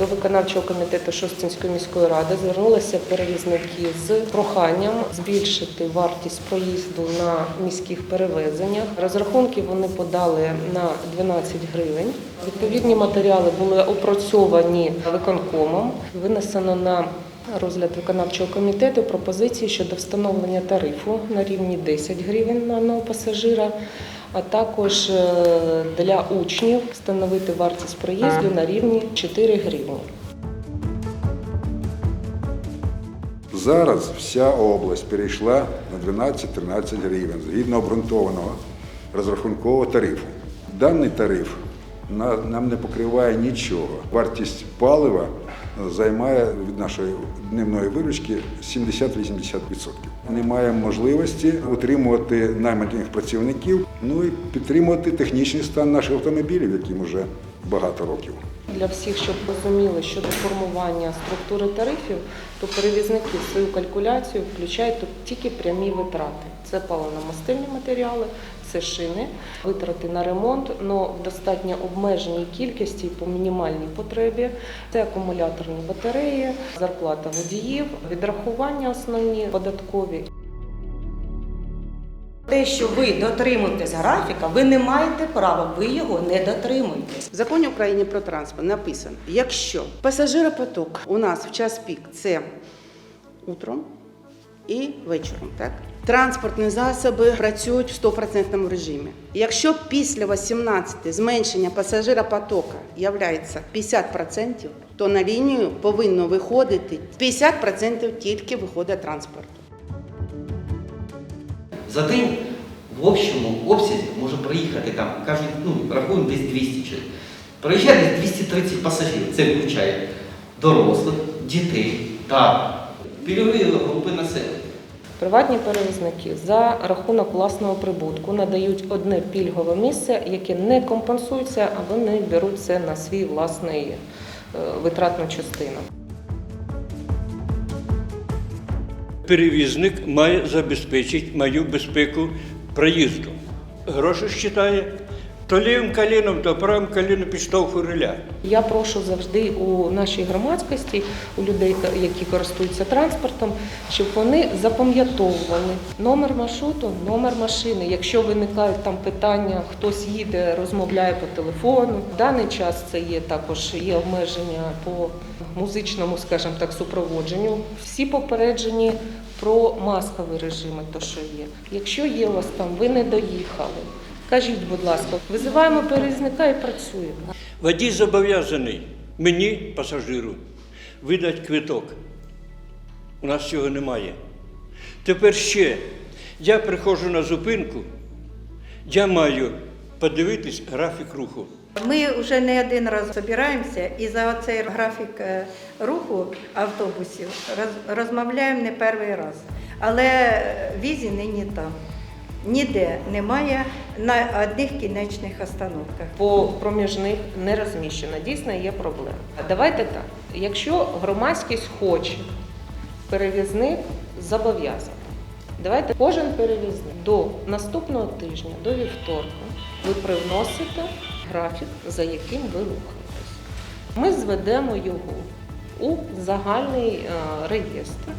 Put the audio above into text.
До виконавчого комітету Шостинської міської ради звернулися перевізники з проханням збільшити вартість проїзду на міських перевезеннях. Розрахунки вони подали на 12 гривень. Відповідні матеріали були опрацьовані виконкомом. Винесено на розгляд виконавчого комітету пропозиції щодо встановлення тарифу на рівні 10 гривень на одного пасажира, а також е, для учнів встановити вартість проїзду на рівні 4 гривні. Зараз вся область перейшла на 12-13 гривень згідно обґрунтованого розрахункового тарифу. Даний тариф нам не покриває нічого. Вартість палива займає від нашої дневної виручки 70-80%. маємо можливості утримувати найманих працівників, ну і підтримувати технічний стан наших автомобілів, яким вже багато років. Для всіх, щоб розуміли щодо формування структури тарифів, то перевізники свою калькуляцію включають тут тільки прямі витрати. Це паливно-мастильні матеріали, це шини, витрати на ремонт, але в достатньо обмеженій кількості по мінімальній потребі. Це акумуляторні батареї, зарплата водіїв, відрахування основні податкові Те, що ви дотримуєтесь графіка, ви не маєте права, ви його не дотримуєтесь. В законі України про транспорт написано, якщо пасажиропоток у нас в час пік це утром і вечором, так? Транспортні засоби працюють в 100% режимі. Якщо після 18 зменшення пасажиропотока являється 50%, то на лінію повинно виходити 50% тільки виходить транспорту. За день в общому обсязі може проїхати там, кажуть, ну, рахуємо десь 200 чоловік. Проїжджає десь 230 пасажирів. Це включає дорослих, дітей та пільгові групи населення. Приватні перевізники за рахунок власного прибутку надають одне пільгове місце, яке не компенсується або не беруть це на свій власний е, витратну частину. Перевізник має забезпечити мою безпеку проїзду. Гроші считає, то лівим коліном, то правим коліном підштовхує реля. Я прошу завжди у нашій громадськості, у людей, які користуються транспортом, щоб вони запам'ятовували номер маршруту, номер машини. Якщо виникають там питання, хтось їде, розмовляє по телефону. В даний час це є також є обмеження по музичному, скажімо так, супроводженню. Всі попереджені про маскові режими, то що є. Якщо є у вас там, ви не доїхали. Кажіть, будь ласка, визиваємо перевізника і працюємо. Водій зобов'язаний мені, пасажиру, видати квиток. У нас цього немає. Тепер ще я приходжу на зупинку, я маю подивитись графік руху. Ми вже не один раз збираємося і за цей графік е, руху автобусів розмовляємо не перший раз. Але візі нині там. Ніде немає на одних кінечних остановках. по проміжних не розміщено. Дійсно є проблема. Давайте так. Якщо громадськість хоче, перевізник зобов'язаний. Давайте кожен перевізник до наступного тижня, до вівторка, ви привносите графік, за яким ви рухаєтесь. Ми зведемо його у загальний е, реєстр.